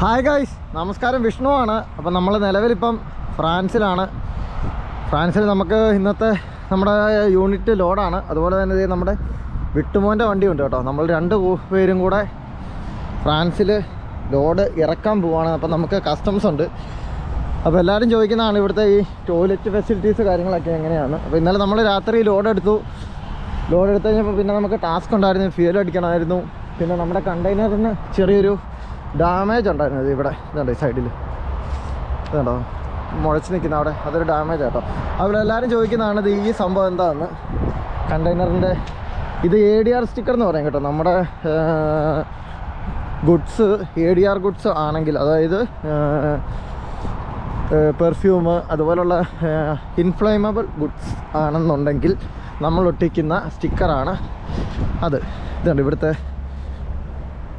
Hi guys നമസ്കാരം വിഷ്ണു ആണ്. അപ്പം നമ്മൾ നിലവിലിപ്പം ഫ്രാൻസിലാണ്. ഫ്രാൻസിൽ നമുക്ക് ഇന്നത്തെ നമ്മുടെ യൂണിറ്റ് ലോഡാണ്. അതുപോലെ തന്നെ നമ്മുടെ വിട്ടുമോന്റെ വണ്ടിയുണ്ട് കേട്ടോ. നമ്മൾ രണ്ട് പേരും കൂടെ ഫ്രാൻസിൽ ലോഡ് ഇറക്കാൻ പോവാണ്. അപ്പം നമുക്ക് കസ്റ്റംസ് ഉണ്ട്. അപ്പോൾ എല്ലാവരും ചോദിക്കുന്നതാണ് ഇവിടുത്തെ ഈ ടോയ്ലറ്റ് ഫെസിലിറ്റീസ് കാര്യങ്ങളൊക്കെ എങ്ങനെയാണ്. അപ്പോൾ ഇന്നലെ നമ്മൾ രാത്രി ലോഡ് എടുത്തു. ലോഡ് എടുത്ത് കഴിഞ്ഞപ്പോൾ പിന്നെ നമുക്ക് ടാസ്ക് ഉണ്ടായിരുന്നു. ഫ്യൂൽ അടിക്കണമായിരുന്നു. പിന്നെ നമ്മുടെ കണ്ടെയ്നറിന് ചെറിയൊരു ഡാമേജ് ഉണ്ടായിരുന്നു ഇത് ഇവിടെ. ഇതുണ്ട് ഈ സൈഡിൽ ഇതുണ്ടോ? മുഴച്ച് നിൽക്കുന്ന അവിടെ. അതൊരു ഡാമേജ് ആട്ടോ. അവിടെ എല്ലാവരും ചോദിക്കുന്നതാണ് ഇത് ഈ സംഭവം എന്താണെന്ന് കണ്ടെയ്നറിന്റെ ഇത് എ ഡി ആർ സ്റ്റിക്കർ എന്ന് പറയും കേട്ടോ. നമ്മുടെ goods A D R goods ആണെങ്കിൽ അതായത് പെർഫ്യൂം അതുപോലുള്ള ഇൻഫ്ലൈമബിൾ ഗുഡ്സ് ആണെന്നുണ്ടെങ്കിൽ നമ്മൾ ഒട്ടിക്കുന്ന സ്റ്റിക്കറാണ് അത്. ഇതുണ്ട് ഇവിടുത്തെ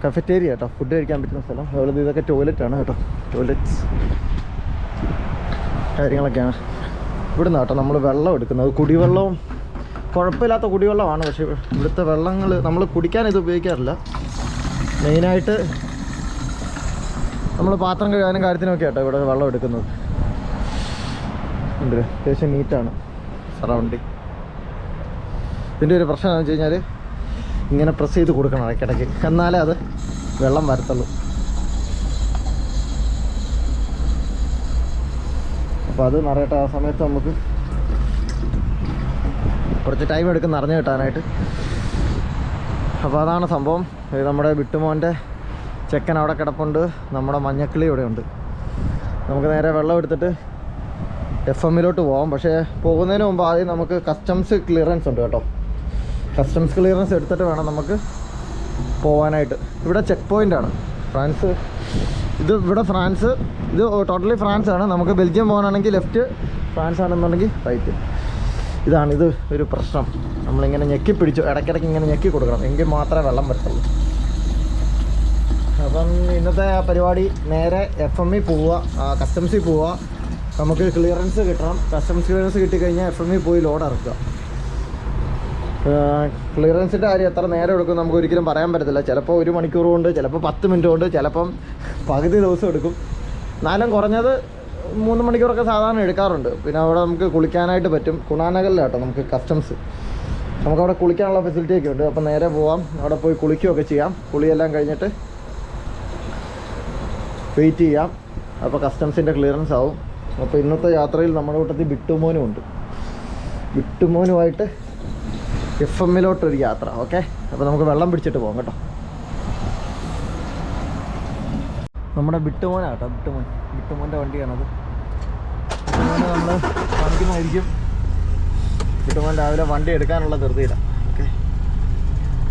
കഫറ്റേരിയ കേട്ടോ ഫുഡ് കഴിക്കാൻ പറ്റുന്ന സ്ഥലം. അതുപോലെ ഇതൊക്കെ ടോയ്ലറ്റ് ആണ് കേട്ടോ. ടോയ്ലറ്റ്സ് കാര്യങ്ങളൊക്കെയാണ്. ഇവിടുന്ന് കേട്ടോ നമ്മൾ വെള്ളം എടുക്കുന്നത്. കുടിവെള്ളവും കുഴപ്പമില്ലാത്ത കുടിവെള്ളമാണ്. പക്ഷേ ഇവിടുത്തെ വെള്ളങ്ങൾ നമ്മൾ കുടിക്കാൻ ഇത് ഉപയോഗിക്കാറില്ല. മെയിനായിട്ട് നമ്മൾ പാത്രം കഴുകാനും കാര്യത്തിനൊക്കെ കേട്ടോ ഇവിടെ വെള്ളം എടുക്കുന്നത്. ഉണ്ട് അത്യാവശ്യം നീറ്റാണ് സറൗണ്ടിങ് ഇതിന്റെ ഒരു പ്രശ്നം എന്ന് വെച്ച് കഴിഞ്ഞാൽ ഇങ്ങനെ പ്രസ് ചെയ്ത് കൊടുക്കണം ഇടയ്ക്കിടയ്ക്ക്. എന്നാലേ അത് വെള്ളം വരത്തുള്ളൂ. അപ്പോൾ അത് നിറയട്ടെ. ആ സമയത്ത് നമുക്ക് കുറച്ച് ടൈം എടുക്കും നിറഞ്ഞു കിട്ടാനായിട്ട്. അപ്പോൾ അതാണ് സംഭവം. നമ്മുടെ വിട്ടുമോന്റെ ചെക്കൻ അവിടെ കിടപ്പുണ്ട്. നമ്മുടെ മഞ്ഞക്കിളി ഇവിടെ ഉണ്ട്. നമുക്ക് നേരെ വെള്ളം എടുത്തിട്ട് എഫ് എമ്മിലോട്ട് പോകാം പക്ഷേ പോകുന്നതിന് മുമ്പ് ആദ്യം നമുക്ക് കസ്റ്റംസ് ക്ലിയറൻസ് ഉണ്ട് കേട്ടോ. കസ്റ്റംസ് ക്ലിയറൻസ് എടുത്തിട്ട് വേണം നമുക്ക് പോവാനായിട്ട്. ഇവിടെ ചെക്ക് പോയിന്റാണ് ഫ്രാൻസ് ഇത് ഇവിടെ ഫ്രാൻസ് ഇത് ടോട്ടലി ഫ്രാൻസ് ആണ്. നമുക്ക് ബെൽജിയം പോകാനാണെങ്കിൽ ലെഫ്റ്റ് ഫ്രാൻസ് ആണെന്നുണ്ടെങ്കിൽ റൈറ്റ് ഇതാണ് ഇത് ഒരു പ്രശ്നം. നമ്മളിങ്ങനെ ഞെക്കി പിടിച്ചു ഇടയ്ക്കിടയ്ക്ക് ഇങ്ങനെ ഞെക്കി കൊടുക്കണം. എങ്കിൽ മാത്രമേ വെള്ളം പറ്റുള്ളൂ അപ്പം ഇന്നത്തെ പരിപാടി നേരെ എഫ് എമ്മിൽ പോവുക കസ്റ്റംസിൽ പോവുക. നമുക്ക് ക്ലിയറൻസ് കിട്ടണം. കസ്റ്റംസ് ക്ലിയറൻസ് കിട്ടിക്കഴിഞ്ഞാൽ എഫ് എമ്മിൽ പോയി ലോഡ് ഇറക്കുക. ക്ലിയറൻസിന്റെ കാര്യം എത്ര നേരം എടുക്കും നമുക്ക് ഒരിക്കലും പറയാൻ പറ്റത്തില്ല. ചിലപ്പോൾ ഒരു മണിക്കൂർ കൊണ്ട് ചിലപ്പോൾ പത്ത് മിനിറ്റ് കൊണ്ട് ചിലപ്പം പകുതി ദിവസം എടുക്കും. എന്നാലും കുറഞ്ഞത് മൂന്ന് മണിക്കൂറൊക്കെ സാധാരണ എടുക്കാറുണ്ട്. പിന്നെ അവിടെ നമുക്ക് കുളിക്കാനായിട്ട് പറ്റും. കുണാനകലിലാട്ടോ നമുക്ക് കസ്റ്റംസ് നമുക്കവിടെ കുളിക്കാനുള്ള ഫെസിലിറ്റി ഒക്കെ ഉണ്ട്. അപ്പോൾ നേരെ പോവാം. അവിടെ പോയി കുളിക്കുകയൊക്കെ ചെയ്യാം. കുളിയെല്ലാം കഴിഞ്ഞിട്ട് വെയിറ്റ് ചെയ്യാം. അപ്പോൾ കസ്റ്റംസിന്റെ ക്ലിയറൻസ് ആവും. അപ്പോൾ ഇന്നത്തെ യാത്രയിൽ നമ്മുടെ കൂട്ടത്തിൽ ബിട്ടുമോനും ഉണ്ട്. ബിട്ടുമോനുമായിട്ട് എഫ് എമ്മിലോട്ടൊരു യാത്ര ഓക്കെ അപ്പോൾ നമുക്ക് വെള്ളം പിടിച്ചിട്ട് പോകാം കേട്ടോ. നമ്മുടെ ബിട്ടുമോനാണ് കേട്ടോ ബിട്ടുമോൻ ബിട്ടുമോന്റെ വണ്ടിയാണത്. ബിട്ടുമോനെ നമ്മൾ കാണിക്കുന്നതായിരിക്കും ബിട്ടുമോൻ രാവിലെ വണ്ടി എടുക്കാനുള്ള ധൃതിയില്ല ഓക്കെ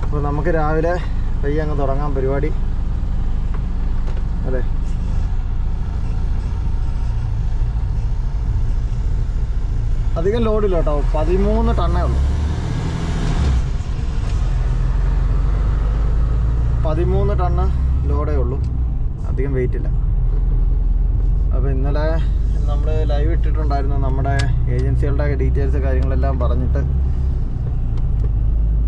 അപ്പോൾ നമുക്ക് രാവിലെ പയ്യെ അങ്ങ് തുടങ്ങാം പരിപാടി. അതെ. അധികം ലോഡില്ല കേട്ടോ പതിമൂന്ന് ടണ്ണേ ഉള്ളൂ. പതിമൂന്ന് ടണ്ണ് ലോഡേ ഉള്ളൂ. അധികം വെയിറ്റ് ഇല്ല. അപ്പോൾ ഇന്നലെ നമ്മൾ ലൈവ് ഇട്ടിട്ടുണ്ടായിരുന്നു നമ്മുടെ ഏജൻസികളുടെ ഡീറ്റെയിൽസ് കാര്യങ്ങളെല്ലാം പറഞ്ഞിട്ട്.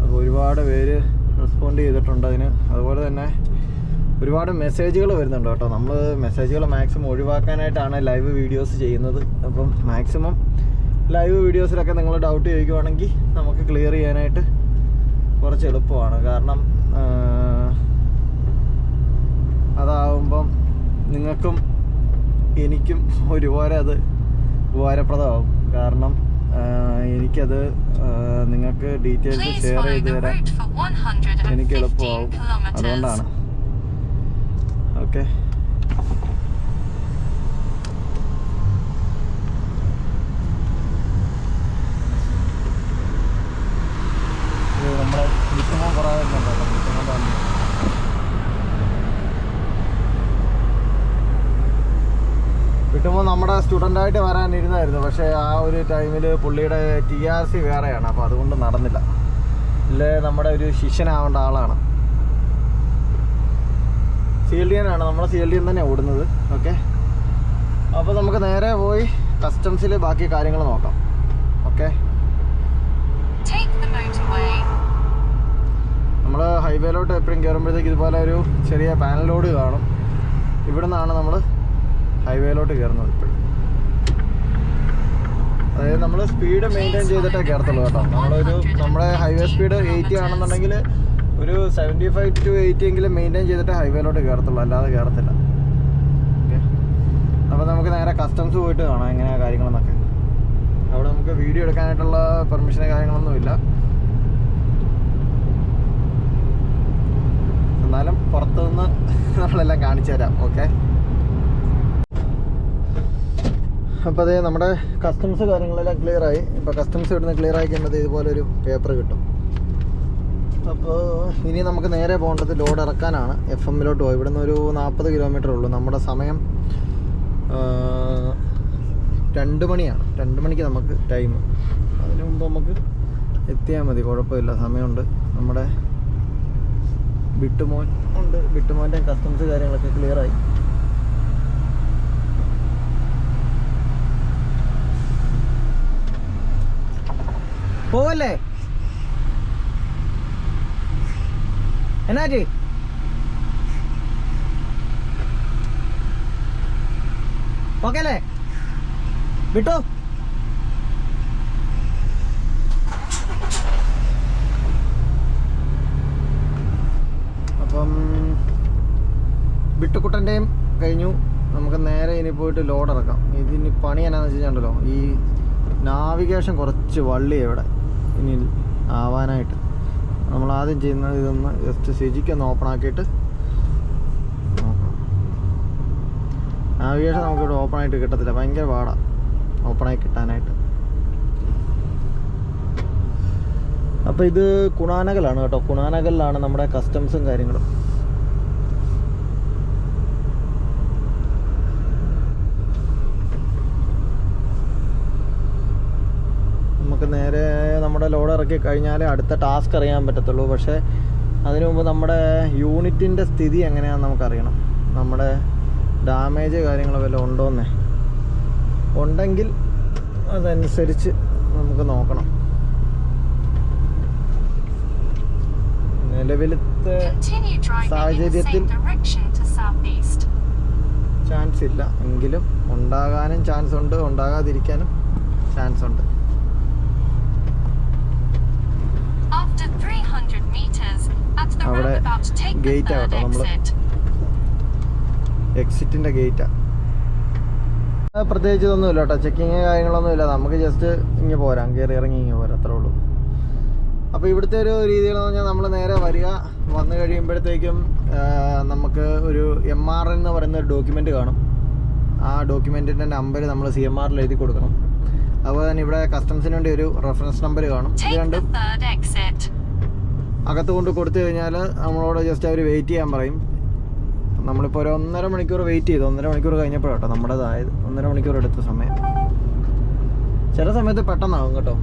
അപ്പോൾ ഒരുപാട് പേര് റെസ്പോണ്ട് ചെയ്തിട്ടുണ്ട് അതിന്. അതുപോലെ തന്നെ ഒരുപാട് മെസ്സേജുകൾ വരുന്നുണ്ട് കേട്ടോ. നമ്മൾ മെസ്സേജുകൾ മാക്സിമം ഒഴിവാക്കാനായിട്ടാണ് ലൈവ് വീഡിയോസ് ചെയ്യുന്നത്. അപ്പം മാക്സിമം ലൈവ് വീഡിയോസിലൊക്കെ നിങ്ങൾ ഡൗട്ട് ചോദിക്കുവാണെങ്കിൽ നമുക്ക് ക്ലിയർ ചെയ്യാനായിട്ട് കുറച്ച് എളുപ്പമാണ്. കാരണം അതാവുമ്പം നിങ്ങൾക്കും എനിക്കും ഒരുപോലെ അത് ഉപകാരപ്രദമാവും. കാരണം എനിക്കത് നിങ്ങൾക്ക് ഡീറ്റെയിൽസ് ഷെയർ ചെയ്ത് തരാൻ route for 115 എനിക്ക് എളുപ്പമാവും. അതുകൊണ്ടാണ്. ഓക്കെ നമ്മുടെ വിഷമം കുറേ വരുന്നുണ്ടല്ലോ വിഷമം വണ്ടി കിട്ടുമ്പോൾ നമ്മുടെ സ്റ്റുഡന്റായിട്ട് വരാനിരുന്നായിരുന്നു. പക്ഷേ ആ ഒരു ടൈമിൽ പുള്ളിയുടെ ടി ആർ സി വേറെയാണ്. അപ്പോൾ അതുകൊണ്ട് നടന്നില്ല. ഇല്ലേ നമ്മുടെ ഒരു ശിഷ്യനാവേണ്ട ആളാണ്. സി എൽ ഡി ആണ്. നമ്മുടെ സി എൽ ഡി തന്നെയാണ് ഓടുന്നത്. ഓക്കെ അപ്പോൾ നമുക്ക് നേരെ പോയി കസ്റ്റംസിൽ ബാക്കി കാര്യങ്ങൾ നോക്കാം. ഓക്കെ. നമ്മൾ ഹൈവേയിലോട്ട് എപ്പോഴും കയറുമ്പോഴത്തേക്ക് ഇതുപോലെ ഒരു ചെറിയ പാനൽ റോഡ് കാണും. ഇവിടെ നിന്നാണ് നമ്മൾ ഹൈവേയിലോട്ട് കയറുന്നത് ഇപ്പോഴും. അതായത് നമ്മൾ സ്പീഡ് മെയിന്റെയിൻ ചെയ്തിട്ടേ കയറത്തുള്ളൂ കേട്ടോ. നമ്മളൊരു നമ്മുടെ ഹൈവേ സ്പീഡ് എയ്റ്റി ആണെന്നുണ്ടെങ്കിൽ ഒരു സെവന്റി ഫൈവ് ടു എയ്റ്റി എങ്കിലും മെയിന്റെയിൻ ചെയ്തിട്ട് ഹൈവേയിലോട്ട് കയറത്തുള്ളൂ. അല്ലാതെ കയറത്തില്ല. ഓക്കെ അപ്പോൾ നമുക്ക് നേരെ കസ്റ്റംസ് പോയിട്ട് കാണാം എങ്ങനെയാണ് കാര്യങ്ങളെന്നൊക്കെ. അവിടെ നമുക്ക് വീഡിയോ എടുക്കാനായിട്ടുള്ള പെർമിഷന് കാര്യങ്ങളൊന്നുമില്ല എന്നാലും പുറത്തുനിന്ന് നമ്മളെല്ലാം കാണിച്ചു തരാം ഓക്കെ അപ്പോൾ അതേ നമ്മുടെ കസ്റ്റംസ് കാര്യങ്ങളെല്ലാം ക്ലിയർ ആയി. ഇപ്പോൾ കസ്റ്റംസ് ഇവിടുന്ന് ക്ലിയർ ആയി കഴിയുമ്പോൾ ഇതുപോലെ ഒരു പേപ്പർ കിട്ടും. അപ്പോൾ ഇനി നമുക്ക് നേരെ പോകേണ്ടത് ലോഡ് ഇറക്കാനാണ്. എഫ് എമ്മിലോട്ട് പോയി. ഇവിടുന്ന് ഒരു നാൽപ്പത് കിലോമീറ്റർ ഉള്ളൂ. നമ്മുടെ സമയം രണ്ട് മണിയാണ്. രണ്ട് മണിക്ക് നമുക്ക് ടൈം അതിന് മുമ്പ് നമുക്ക് എത്തിയാൽ മതി. കുഴപ്പമില്ല. സമയമുണ്ട്. നമ്മുടെ ബിട്ടുമോൻ ഉണ്ട്. ബിട്ടുമോന്റെ കസ്റ്റംസ് കാര്യങ്ങളൊക്കെ ക്ലിയറായി പോവല്ലേ എന്നാജി ഓക്കെ അല്ലേ? വിട്ടോ? അപ്പം വിട്ടുക്കുട്ടന്റെയും കഴിഞ്ഞു. നമുക്ക് നേരെ ഇനി പോയിട്ട് ലോഡ് ഇറക്കാം. ഇതിന് പണി എന്നാന്ന് വെച്ച് കഴിഞ്ഞാൽ ഈ നാവിഗേഷൻ കുറച്ച് വള്ളി ഇവിടെ. ഇനി ആവാനായിട്ട്. നമ്മൾ ആദ്യം ചെയ്യുന്നത് ഇതൊന്ന് ജസ്റ്റ് ശരിക്കും ഒന്ന് ഓപ്പൺ ആക്കിയിട്ട് നാവിഗേഷൻ നമുക്കിവിടെ ഓപ്പൺ ആയിട്ട് കിട്ടത്തില്ല. ഭയങ്കര പാടാണ് ഓപ്പണായി കിട്ടാനായിട്ട്. അപ്പോൾ ഇത് കുണാനകലാണ് കേട്ടോ. കുണാനകലിലാണ് നമ്മുടെ കസ്റ്റംസും കാര്യങ്ങളും. നമുക്ക് നേരെ നമ്മുടെ ലോഡ് ഇറക്കി കഴിഞ്ഞാൽ അടുത്ത ടാസ്ക് അറിയാൻ പറ്റത്തുള്ളൂ. പക്ഷേ അതിനു മുമ്പ് നമ്മുടെ യൂണിറ്റിന്റെ സ്ഥിതി എങ്ങനെയാണെന്ന് നമുക്കറിയണം. നമ്മുടെ ഡാമേജ് കാര്യങ്ങൾ വല്ലതും ഉണ്ടോന്നേ. ഉണ്ടെങ്കിൽ അതനുസരിച്ച് നമുക്ക് നോക്കണം. നിലവിലത്തെ സാഹചര്യത്തിൽ. ചാൻസ് ഇല്ല. എങ്കിലും ഉണ്ടാകാനും ചാൻസ് ഉണ്ട്. ഉണ്ടാകാതിരിക്കാനും ചാൻസ് ഉണ്ട് After 300 meters, at the അവിടെ ഗേറ്റ് ആവട്ടോ exit. എക്സിറ്റിന്റെ ഗേറ്റാണ് പ്രത്യേകിച്ച് ഇതൊന്നുമില്ല കേട്ടോ. ചെക്കിങ് കാര്യങ്ങളൊന്നും ഇല്ല. നമുക്ക് ജസ്റ്റ് ഇങ്ങ് പോരാം. കയറി ഇറങ്ങി ഇങ്ങ് പോരാം. അത്രേ ഉള്ളൂ. അപ്പോൾ ഇവിടുത്തെ ഒരു രീതികളെന്ന് പറഞ്ഞാൽ നമ്മൾ നേരെ വരിക. വന്നു കഴിയുമ്പോഴത്തേക്കും നമുക്ക് ഒരു എം ആർ എന്ന് പറയുന്ന ഒരു ഡോക്യുമെന്റ് കാണും. ആ ഡോക്യുമെന്റിന്റെ നമ്പർ നമ്മൾ സി എം ആറിൽ എഴുതി കൊടുക്കണം. അതുപോലെ തന്നെ ഇവിടെ കസ്റ്റംസിന് വേണ്ടി ഒരു റെഫറൻസ് നമ്പർ കാണും. ഇത് third അകത്ത് കൊണ്ട് കൊടുത്തു കഴിഞ്ഞാൽ നമ്മളോട് ജസ്റ്റ് അവർ വെയിറ്റ് ചെയ്യാൻ പറയും. നമ്മളിപ്പോൾ ഒരു ഒന്നര മണിക്കൂർ വെയിറ്റ് ചെയ്തു. ഒന്നര മണിക്കൂർ കഴിഞ്ഞപ്പോഴാട്ടോ നമ്മുടേതായത്. ഒന്നര മണിക്കൂർ എടുത്ത സമയം. ചില സമയത്ത് പെട്ടെന്നാകും കേട്ടോ.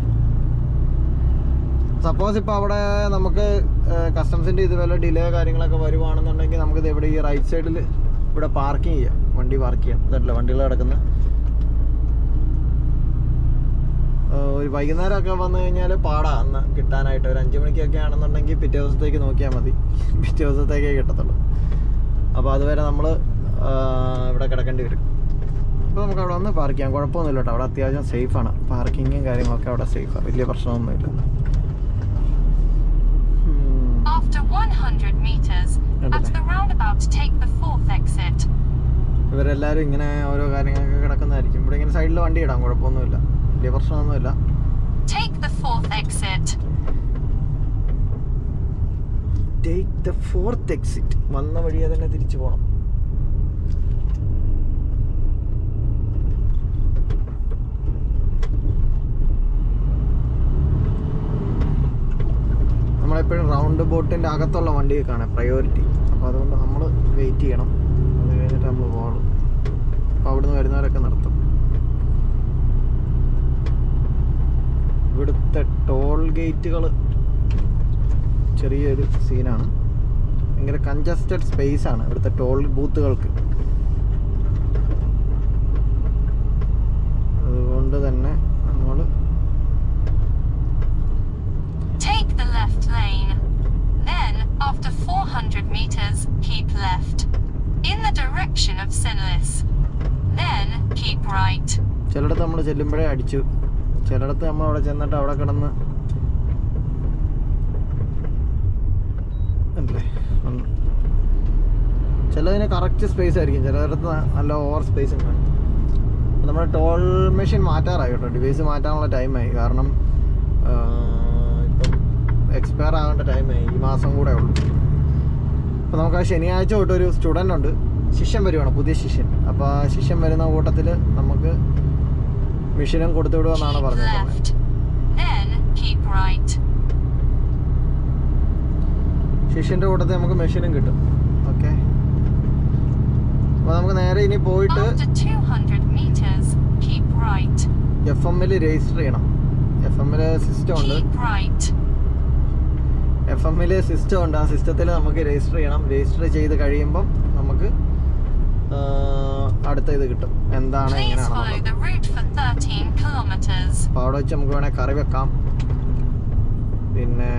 സപ്പോസ് ഇപ്പോൾ അവിടെ നമുക്ക് കസ്റ്റംസിന്റെ ഇതുപോലെ ഡിലേ കാര്യങ്ങളൊക്കെ വരുവാണെന്നുണ്ടെങ്കിൽ നമുക്കിത് ഇവിടെ ഈ റൈറ്റ് സൈഡിൽ ഇവിടെ പാർക്കിംഗ് ചെയ്യാം. വണ്ടി പാർക്ക് ചെയ്യാം. ഇതല്ല വണ്ടികൾ കിടക്കുന്ന ഒരു വൈകുന്നേരമൊക്കെ വന്നു കഴിഞ്ഞാൽ പാടാ. അന്ന് കിട്ടാനായിട്ട് ഒരു അഞ്ച് മണിക്കൊക്കെ ആണെന്നുണ്ടെങ്കിൽ പിറ്റേ ദിവസത്തേക്ക് നോക്കിയാൽ മതി. പിറ്റേ ദിവസത്തേക്കേ കിട്ടത്തുള്ളൂ. അപ്പോൾ അതുവരെ നമ്മൾ ഇവിടെ കിടക്കേണ്ടി വരും. അപ്പോൾ നമുക്ക് അവിടെ വന്ന് പാർക്ക് ചെയ്യാം. കുഴപ്പമൊന്നുമില്ല കേട്ടോ. അവിടെ അത്യാവശ്യം സേഫാണ് പാർക്കിങ്ങും കാര്യങ്ങളൊക്കെ അവിടെ സേഫാണ് വലിയ പ്രശ്നമൊന്നുമില്ല. ഉം. After 100 meters, at the roundabout, take the fourth exit. ഇവരെല്ലാവരും ഇങ്ങനെ ഓരോ കാര്യങ്ങളൊക്കെ കിടക്കുന്നതായിരിക്കും. ഇവിടെ ഇങ്ങനെ സൈഡിൽ വണ്ടി ഇടാം. കുഴപ്പമൊന്നുമില്ല. വലിയ പ്രശ്നമൊന്നുമില്ല. Take the fourth exit. Take the fourth exit വന്ന വഴിയെ തന്നെ തിരിച്ചു പോകണം നമ്മളെപ്പോഴും റൗണ്ട് ബോട്ടിന്റെ അകത്തുള്ള വണ്ടിയൊക്കെയാണ് പ്രയോറിറ്റി അപ്പോൾ അതുകൊണ്ട് നമ്മൾ വെയിറ്റ് ചെയ്യണം. അത് കഴിഞ്ഞിട്ട് നമ്മൾ പോകുള്ളൂ അപ്പോൾ അവിടുന്ന് വരുന്നവരൊക്കെ നിർത്തും. ഇവിടുത്തെ ടോൾ ഗേറ്റുകൾ ചെറിയൊരു സീനാണ് ഭയങ്കര കൺജസ്റ്റഡ് സ്പേസ് ആണ് ഇവിടുത്തെ ടോൾ ബൂത്തുകൾക്ക് അതുകൊണ്ട് തന്നെ നമ്മൾ. Then, after 400 meters, keep left. in the direction of. Then keep right. ചിലയിടത്ത് നമ്മൾ ചെല്ലുമ്പോഴേ അടിച്ചു ചിലയിടത്ത് നമ്മൾ അവിടെ ചെന്നിട്ട് അവിടെ കിടന്ന് അല്ലേ. ചിലതിന് കറക്റ്റ് സ്പേസ് ആയിരിക്കും. ചിലയിടത്ത് നല്ല ഓവർ സ്പേസും കാണും നമ്മുടെ ടോൾ മെഷീൻ മാറ്റാറായി കേട്ടോ. ഡിവൈസ് മാറ്റാനുള്ള ടൈമായി കാരണം ഇപ്പം എക്സ്പയർ ആകേണ്ട ടൈമായി ഈ മാസം കൂടെ ഉള്ളൂ. അപ്പോൾ നമുക്ക് ആ ശനിയാഴ്ച തൊട്ട് ഒരു സ്റ്റുഡന്റ് ഉണ്ട്. ശിഷ്യൻ വരുവാണ്. പുതിയ ശിഷ്യൻ. അപ്പോൾ ആ ശിഷ്യൻ വരുന്ന കൂട്ടത്തിൽ നമുക്ക് മെഷീനും കൊടുത്തു വിടുമെന്നാണ് right. ശിഷ്യന്റെ കൂട്ടത്തിൽ നമുക്ക് മെഷീനും കിട്ടും. ഓക്കെ. അപ്പോൾ നമുക്ക് നേരെ ഇനി പോയിട്ട് After 200 meters, keep right. F എമ്മിൽ രജിസ്റ്റർ ചെയ്യണം. എഫ് എമ്മിൽ സിസ്റ്റം ഉണ്ട്. എഫ് എമ്മിൽ സിസ്റ്റം ഉണ്ട്. ആ സിസ്റ്റത്തിൽ നമുക്ക് രജിസ്റ്റർ ചെയ്യണം. രജിസ്റ്റർ ചെയ്ത് കഴിയുമ്പം അടുത്ത ഇത് കിട്ടും. എന്താണ് എങ്ങനെയാണ് follow എങ്ങനെയാണെന്നുള്ളത് the route for 13 kilometers. അപ്പോൾ അവിടെ വെച്ച് നമുക്ക് വേണേൽ കറി വെക്കാം. പിന്നെ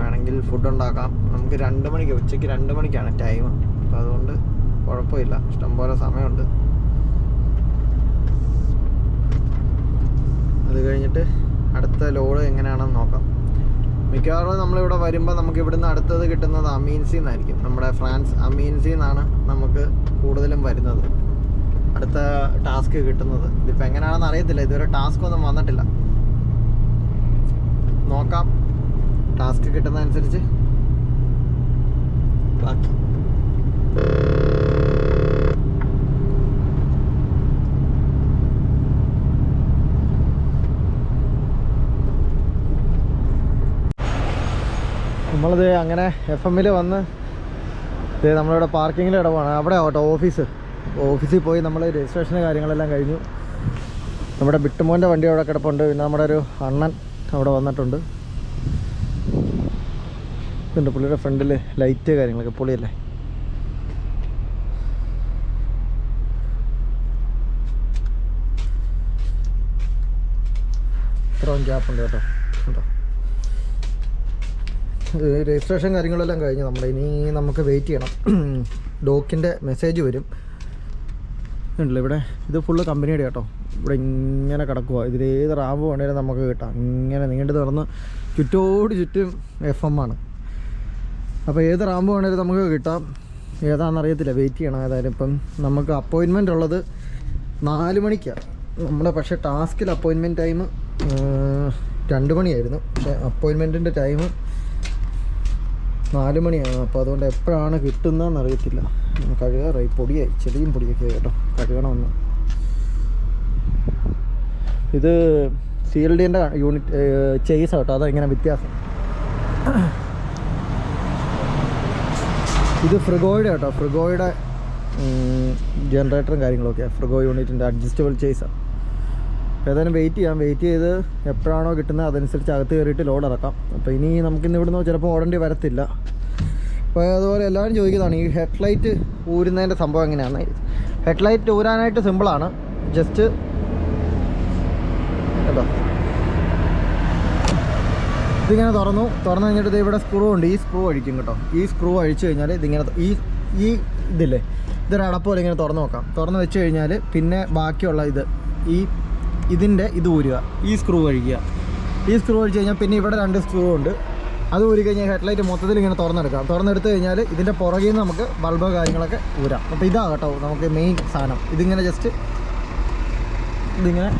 വേണമെങ്കിൽ ഫുഡ് ഉണ്ടാക്കാം. നമുക്ക് രണ്ട് മണിക്ക് ഉച്ചയ്ക്ക് രണ്ട് മണിക്കാണ് ടൈം അപ്പോൾ അതുകൊണ്ട് കുഴപ്പമില്ല. ഇഷ്ടംപോലെ സമയമുണ്ട്. അത് കഴിഞ്ഞിട്ട് അടുത്ത ലോഡ് എങ്ങനെയാണെന്ന് നോക്കാം. മിക്കവാറും നമ്മളിവിടെ വരുമ്പോൾ നമുക്ക് ഇവിടുന്ന് അടുത്തത് കിട്ടുന്നത് അമീൻസിന്നായിരിക്കും. നമ്മുടെ ഫ്രാൻസ് അമീൻസിന്നാണ് നമുക്ക് കൂടുതലും വരുന്നത്. അടുത്ത ടാസ്ക് കിട്ടുന്നത്. ഇതിപ്പോൾ എങ്ങനെയാണെന്ന് അറിയത്തില്ല. ഇതുവരെ ടാസ്ക് ഒന്നും വന്നിട്ടില്ല. നോക്കാം. ടാസ്ക് കിട്ടുന്നതനുസരിച്ച്. ബാക്കി. നമ്മളിത് അങ്ങനെ എഫ് എമ്മിൽ വന്ന് ഇത് നമ്മളിവിടെ പാർക്കിങ്ങിൽ ഇടവാണ് അവിടെ ഓട്ടോ ഓഫീസ്? ഓഫീസിൽ പോയി നമ്മൾ രജിസ്ട്രേഷന്റെ കാര്യങ്ങളെല്ലാം കഴിഞ്ഞു. നമ്മുടെ ബിട്ടുമോന്റെ വണ്ടി അവിടെ കിടപ്പുണ്ട്. പിന്നെ നമ്മുടെ ഒരു അണ്ണൻ അവിടെ വന്നിട്ടുണ്ട്. ഇതുണ്ട് പുള്ളിയുടെ ഫ്രണ്ടിൽ ലൈറ്റ് കാര്യങ്ങളൊക്കെ പുള്ളിയല്ലേ ഇത്രയും ഗ്യാപ്പുണ്ട് കേട്ടോ. കേട്ടോ രജിസ്ട്രേഷൻ കാര്യങ്ങളെല്ലാം കഴിഞ്ഞു. നമ്മുടെ ഇനി നമുക്ക് വെയിറ്റ് ചെയ്യണം. ഡോക്കിന്റെ മെസ്സേജ് വരും. ഉണ്ടല്ലോ. ഇവിടെ ഇത് ഫുള്ള് കമ്പനിയുടെ കേട്ടോ ഇവിടെ ഇങ്ങനെ കിടക്കുക ഇതിലേത് റാമ്പ് വേണേലും നമുക്ക് കിട്ടാം. ഇങ്ങനെ നീണ്ടു തുറന്ന് ചുറ്റോട് ചുറ്റും എഫ് എം ആണ്. അപ്പോൾ ഏത് റാമ്പ് വേണേലും നമുക്ക് കിട്ടാം. ഏതാണെന്ന് അറിയത്തില്ല. വെയിറ്റ് ചെയ്യണം ഏതായാലും. ഇപ്പം നമുക്ക് അപ്പോയിൻമെന്റ് ഉള്ളത് നാല് മണിക്കാണ് നമ്മുടെ പക്ഷേ ടാസ്കിൽ അപ്പോയിൻമെന്റ് ടൈം രണ്ട് മണിയായിരുന്നു. പക്ഷേ അപ്പോയിൻമെന്റിന്റെ ടൈം നാല് മണിയാണ്. അപ്പോൾ അതുകൊണ്ട് എപ്പോഴാണ് കിട്ടുന്നതെന്ന് അറിയത്തില്ല. കഴുകാറായി. പൊടിയായി. ചെടിയും പൊടിയൊക്കെ കേട്ടോ. കഴുകണമെന്ന്. ഇത് സി എൽ ഡിന്റെ യൂണിറ്റ് ചെയ്സ് കേട്ടോ. അതെങ്ങനെ വ്യത്യാസം. ഇത് ഫ്രിഗോയുടെ കേട്ടോ. ഫ്രിഗോയുടെ ജനറേറ്ററും കാര്യങ്ങളൊക്കെയാണ് ഫ്രിഗോ യൂണിറ്റിന്റെ അഡ്ജസ്റ്റബിൾ ചെയ്സാണ് ഏതായാലും വെയിറ്റ് ചെയ്യാം. വെയിറ്റ് ചെയ്ത് എപ്പോഴാണോ കിട്ടുന്നത് അതനുസരിച്ച് അകത്ത് കയറിയിട്ട് ലോഡ് ഇറക്കാം അപ്പോൾ ഇനി നമുക്കിന്ന് ഇവിടുന്ന് ചിലപ്പോൾ ഓടേണ്ടി വരത്തില്ല. അപ്പോൾ അതുപോലെ എല്ലാവരും ചോദിക്കുന്നതാണ് ഈ ഹെഡ് ലൈറ്റ് ഊരുന്നതിന്റെ സംഭവം എങ്ങനെയാണ്? ഹെഡ്ലൈറ്റ് ഊരാനായിട്ട് സിമ്പിളാണ് ജസ്റ്റ് കേട്ടോ ഇതിങ്ങനെ തുറന്നു. തുറന്നു കഴിഞ്ഞിട്ട് ഇവിടെ സ്ക്രൂ ഉണ്ട്. ഈ സ്ക്രൂ അഴിക്കും കേട്ടോ. ഈ സ്ക്രൂ അഴിച്ചു കഴിഞ്ഞാൽ ഇതിങ്ങനെ ഈ ഈ ഇതില്ലേ? ഇതൊരു അടപ്പ് പോലെ ഇങ്ങനെ തുറന്നു നോക്കാം. തുറന്നു വെച്ച് കഴിഞ്ഞാൽ പിന്നെ ബാക്കിയുള്ള ഇത് ഈ ഇതിന്റെ ഇത് ഊരുക. ഈ സ്ക്രൂ കഴിക്കുക ഈ സ്ക്രൂ കഴിച്ച് കഴിഞ്ഞാൽ പിന്നെ ഇവിടെ രണ്ട് സ്ക്രൂ ഉണ്ട്. അത് ഊരി കഴിഞ്ഞാൽ ഹെഡ്ലൈറ്റ് മൊത്തത്തിൽ ഇങ്ങനെ തുറന്നെടുക്കാം. തുറന്നെടുത്ത് കഴിഞ്ഞാൽ ഇതിന്റെ പുറകിൽ നിന്ന് നമുക്ക് ബൾബോ കാര്യങ്ങളൊക്കെ ഊരാം. അപ്പോൾ ഇതാ കേട്ടോ നമുക്ക് മെയിൻ സാധനം. ഇതിങ്ങനെ ജസ്റ്റ് ഇതിങ്ങനെ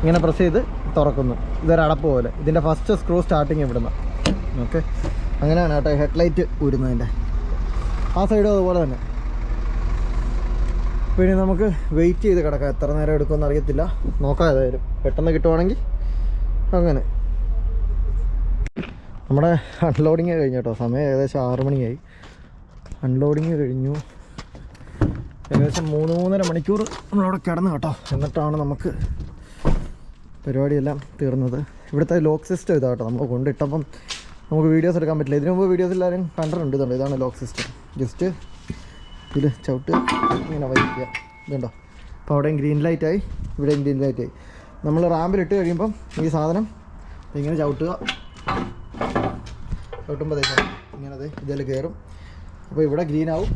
ഇങ്ങനെ പ്രസ് ചെയ്ത് തുറക്കുന്നു. ഇതൊരടപ്പ് പോലെ. ഇതിന്റെ ഫസ്റ്റ് സ്ക്രൂ സ്റ്റാർട്ടിങ് ഇവിടുന്ന്. ഓക്കെ അങ്ങനെയാണ് കേട്ടോ ഹെഡ്ലൈറ്റ് ഊരുന്നതിന്റെ. ആ സൈഡും അതുപോലെ തന്നെ. പിന്നെ നമുക്ക് വെയിറ്റ് ചെയ്ത് കിടക്കാം. എത്ര നേരം എടുക്കുമെന്ന് അറിയത്തില്ല. നോക്കാം ഏതായാലും. പെട്ടെന്ന് കിട്ടുവാണെങ്കിൽ അങ്ങനെ. നമ്മുടെ അൺലോഡിങ് കഴിഞ്ഞു കേട്ടോ. സമയം ഏകദേശം ആറ് മണിയായി. അൺലോഡിങ് കഴിഞ്ഞു. ഏകദേശം മൂന്ന് മൂന്നര മണിക്കൂർ നമ്മളവിടെ കിടന്നു കേട്ടോ. എന്നിട്ടാണ് നമുക്ക് പരിപാടിയെല്ലാം തീർന്നത്. ഇവിടുത്തെ ലോക്ക് സിസ്റ്റം ഇതാ കേട്ടോ. നമ്മൾ കൊണ്ടിട്ടപ്പം നമുക്ക് വീഡിയോസ് എടുക്കാൻ പറ്റില്ല. ഇതിനു മുമ്പ് വീഡിയോസ് എല്ലാവരും കണ്ടിട്ടുണ്ട് ഇതാണ് ലോക്ക് സിസ്റ്റം ജസ്റ്റ് ഇതിൽ ചവിട്ട് ഇങ്ങനെ വലിക്കുക. ഇതുണ്ടോ? അപ്പോൾ അവിടെയും ഗ്രീൻ ലൈറ്റായി ഇവിടെയും ഗ്രീൻ ലൈറ്റായി നമ്മൾ റാമ്പിലിട്ട് കഴിയുമ്പം ഈ സാധനം ഇങ്ങനെ ചവിട്ടുക. ചവിട്ടുമ്പോൾ ഇങ്ങനെ അതെ ഇതിൽ കയറും അപ്പോൾ ഇവിടെ ഗ്രീൻ ആവും.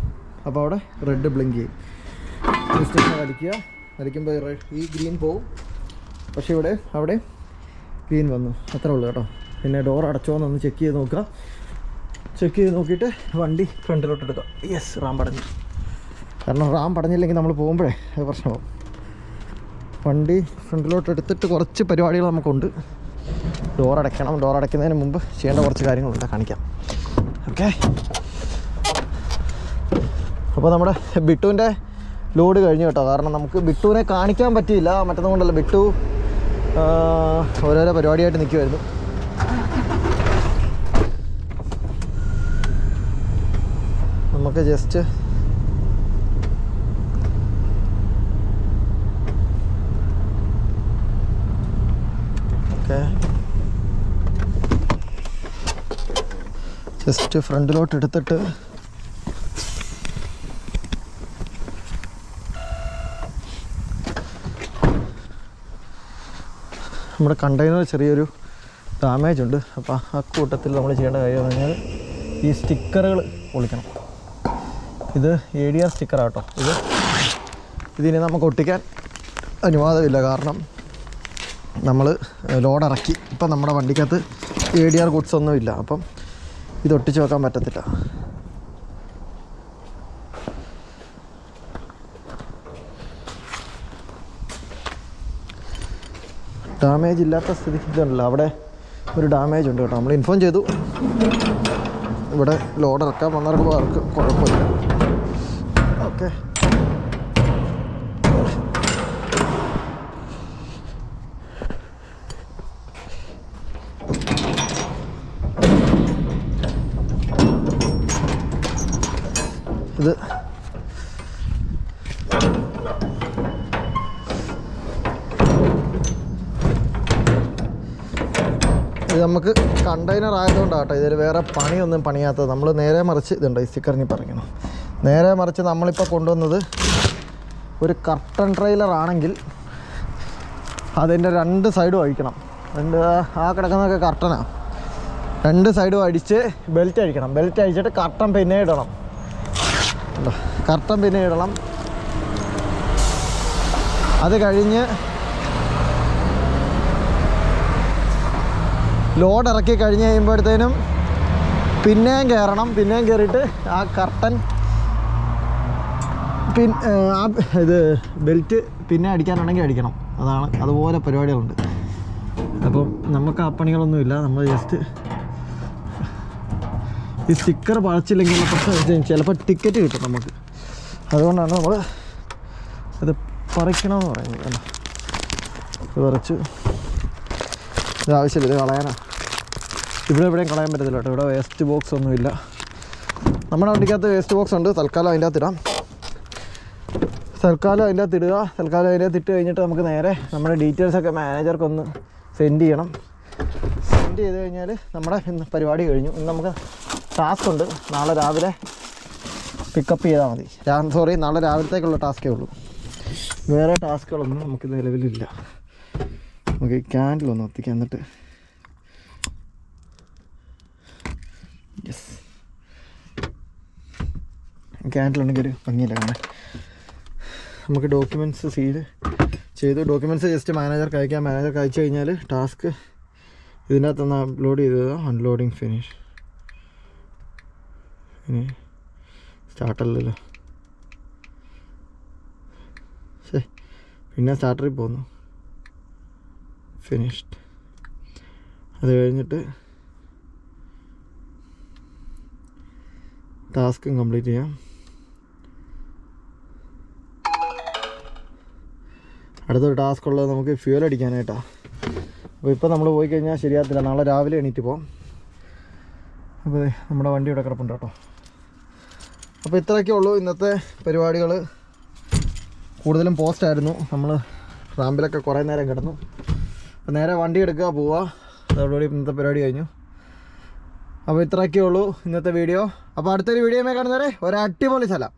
അപ്പോൾ അവിടെ റെഡ് ബ്ലിങ്ക് ചെയ്യും. ജസ്റ്റ് വലിക്കുക. വലിക്കുമ്പോൾ ഈ ഗ്രീൻ പോവും. പക്ഷെ ഇവിടെ അവിടെ ഗ്രീൻ വന്നു. അത്രേ ഉള്ളൂ കേട്ടോ. പിന്നെ ഡോർ അടച്ചോന്നൊന്ന് ചെക്ക് ചെയ്ത് നോക്കുക. ചെക്ക് ചെയ്ത് നോക്കിയിട്ട് വണ്ടി ഫ്രണ്ടിലോട്ട് എടുക്കാം. യെസ് റാം പടഞ്ഞു കാരണം റാം പടഞ്ഞില്ലെങ്കിൽ നമ്മൾ പോകുമ്പോഴേ അത് പ്രശ്നമാവും. വണ്ടി ഫ്രണ്ടിലോട്ട് എടുത്തിട്ട് കുറച്ച് പരിപാടികൾ നമുക്കുണ്ട്. ഡോർ അടയ്ക്കണം. ഡോർ അടയ്ക്കുന്നതിന് മുമ്പ് ചെയ്യേണ്ട കുറച്ച് കാര്യങ്ങളുണ്ട്. കാണിക്കാം. ഓക്കെ അപ്പോൾ നമ്മുടെ ബിട്ടുവിന്റെ ലോഡ് കഴിഞ്ഞു കേട്ടോ. കാരണം നമുക്ക് ബിട്ടുവിനെ കാണിക്കാൻ പറ്റിയില്ല. മറ്റൊന്നുകൊണ്ടല്ല ബിട്ടു ആ, ഓരോരോ പരിപാടിയായിട്ട് നിൽക്കുമായിരുന്നു നമുക്ക് ജസ്റ്റ് ജസ്റ്റ് ഫ്രണ്ടിലോട്ട് എടുത്തിട്ട് നമ്മുടെ കണ്ടെയ്നർ ചെറിയൊരു ഡാമേജ് ഉണ്ട്. അപ്പോൾ ആ കൂട്ടത്തിൽ നമ്മൾ ചെയ്യേണ്ട കാര്യം എന്ന് പറഞ്ഞാൽ ഈ സ്റ്റിക്കറുകൾ പൊളിക്കണം. ഇത് എ ഡി ആർ സ്റ്റിക്കറാട്ടോ ഇത് ഇതിനെ നമുക്ക് ഒട്ടിക്കാൻ അനുവാദമില്ല. കാരണം നമ്മൾ ലോഡ് ഇറക്കി. ഇപ്പം നമ്മുടെ വണ്ടിക്കകത്ത് എ ഡി ആർ ഗുഡ്സ് ഒന്നുമില്ല. അപ്പം ഇത് ഒട്ടിച്ചു വെക്കാൻ പറ്റത്തില്ല. ഡാമേജ് ഇല്ലാത്ത സ്ഥിതിക്ക് ഇതുണ്ടല്ലോ അവിടെ ഒരു ഡാമേജ് ഉണ്ട് കേട്ടോ. നമ്മൾ ഇൻഫോം ചെയ്തു. ഇവിടെ ലോഡ് ഇറക്കാൻ വന്നവർക്ക് കുഴപ്പമില്ല. ഓക്കെ ഇത്. ഇത് നമുക്ക് കണ്ടെയ്നർ ആയതുകൊണ്ടാട്ടോ ഇതിൽ വേറെ പണിയൊന്നും പണിയാത്തത്. നമ്മൾ നേരെ മറിച്ച് ഇതുണ്ട് ഈ സ്റ്റിക്കറിഞ്ഞ് പറയണം നേരെ മറിച്ച് നമ്മളിപ്പോൾ കൊണ്ടുവന്നത് ഒരു കർട്ടൺ ട്രെയിലർ ആണെങ്കിൽ അതിന്റെ രണ്ട് സൈഡും അഴിക്കണം. രണ്ട് ആ കിടക്കുന്നതൊക്കെ കർട്ടനാണ് രണ്ട് സൈഡും അടിച്ച് ബെൽറ്റ് അഴിക്കണം. ബെൽറ്റ് അഴിച്ചിട്ട് കർട്ടൻ പിന്നെ ഇടണം? കർട്ടൻ പിന്നെ ഇടണം. അത് കഴിഞ്ഞ് ലോഡ് ഇറക്കി കഴിഞ്ഞ് കഴിയുമ്പോഴത്തേനും പിന്നെയും കയറണം. പിന്നെയും കയറിയിട്ട് ആ കർട്ടൻ പിൻ ആ ഇത് ബെൽറ്റ് പിന്നെ അടിക്കാനുണ്ടെങ്കിൽ അടിക്കണം. അതാണ് അതുപോലെ പരിപാടികളുണ്ട്. അപ്പം നമുക്ക് ആ പണികളൊന്നുമില്ല. നമ്മൾ ജസ്റ്റ് ഈ സ്റ്റിക്കർ പഴച്ചില്ലെങ്കിൽ പ്രശ്നം ചിലപ്പോൾ ടിക്കറ്റ് കിട്ടും നമുക്ക്. അതുകൊണ്ടാണ് നമ്മൾ ഇത് പറിക്കണമെന്ന് പറയുന്നത് കണ്ടോ? ഇത് പറിച്ച് ഇത് ആവശ്യമില്ല ഇത് കളയാനാ. ഇവിടെ എവിടെയും കളയാൻ പറ്റത്തില്ല കേട്ടോ. ഇവിടെ വേസ്റ്റ് ബോക്സ് ഒന്നുമില്ല. നമ്മുടെ വണ്ടിക്കകത്ത് വേസ്റ്റ് ബോക്സ് ഉണ്ട്. തൽക്കാലം അതിന്റെ അകത്ത് ഇടാം. തൽക്കാലം അതിന്റെ അകത്ത് ഇടുക. തൽക്കാലം അതിന്റെ അകത്ത് ഇട്ട് കഴിഞ്ഞിട്ട് നമുക്ക് നേരെ നമ്മുടെ ഡീറ്റെയിൽസൊക്കെ മാനേജർക്കൊന്ന് മാനേജർക്ക് സെൻഡ് ചെയ്യണം. സെൻഡ് ചെയ്ത് കഴിഞ്ഞാൽ നമ്മുടെ ഇന്ന് പരിപാടി കഴിഞ്ഞു. ഇന്ന് നമുക്ക് ടാസ്ക് ഉണ്ട്. നാളെ രാവിലെ പിക്കപ്പ് ചെയ്താൽ മതി. ഞാൻ സോറി നാളെ രാവിലത്തേക്കുള്ള ടാസ്കേ ഉള്ളൂ. വേറെ ടാസ്കുകളൊന്നും നമുക്ക് നിലവിലില്ല. നമുക്ക് ഈ ക്യാൻഡിൽ ഒന്ന് ഒത്തിക്കാം എന്നിട്ട്. യെസ് ക്യാൻഡിൽ ഉണ്ടെങ്കിൽ ഒരു ഭംഗിയില്ല കാണാൻ. നമുക്ക് ഡോക്യുമെന്റ്സ് സീൽ ചെയ്തു ഡോക്യുമെന്റ്സ് ജസ്റ്റ് മാനേജർക്ക് അയക്കാം. മാനേജർക്ക് അയച്ചു കഴിഞ്ഞാൽ ടാസ്ക് ഇതിനകത്തൊന്ന് അപ്ലോഡ് ചെയ്തതാണ് അൺലോഡിങ് ഫിനിഷ് ഇനി സ്റ്റാർട്ടല്ലല്ലോ. ശേ പിന്നെ സ്റ്റാർട്ടറിൽ പോന്നു. ഫിനിഷ്ഡ് അത് കഴിഞ്ഞിട്ട് ടാസ്കും കംപ്ലീറ്റ് ചെയ്യാം. അടുത്തൊരു ടാസ്ക് ഉള്ളത് നമുക്ക് ഫ്യൂൽ അടിക്കാനായിട്ടാണ് അപ്പോൾ ഇപ്പോൾ നമ്മൾ പോയി കഴിഞ്ഞാൽ ശരിയാകത്തില്ല. നാളെ രാവിലെ എണീറ്റ് പോകാം അപ്പോൾ നമ്മുടെ വണ്ടി ഇവിടെ കിടപ്പുണ്ട് കേട്ടോ. അപ്പോൾ ഇത്രയൊക്കെ ഉള്ളൂ ഇന്നത്തെ പരിപാടികൾ കൂടുതലും പോസ്റ്റായിരുന്നു നമ്മൾ റാമ്പിലൊക്കെ കുറേ നേരം കിടന്നു. അപ്പോൾ നേരെ വണ്ടി എടുക്കുക പോവുക അതോടുകൂടി ഇന്നത്തെ പരിപാടി കഴിഞ്ഞു. അപ്പോൾ ഇത്രയൊക്കെ ഉള്ളൂ ഇന്നത്തെ വീഡിയോ. അപ്പോൾ അടുത്തൊരു വീഡിയോ കാണുന്നവരെ ഒരു അടിപൊളി സ്ഥലം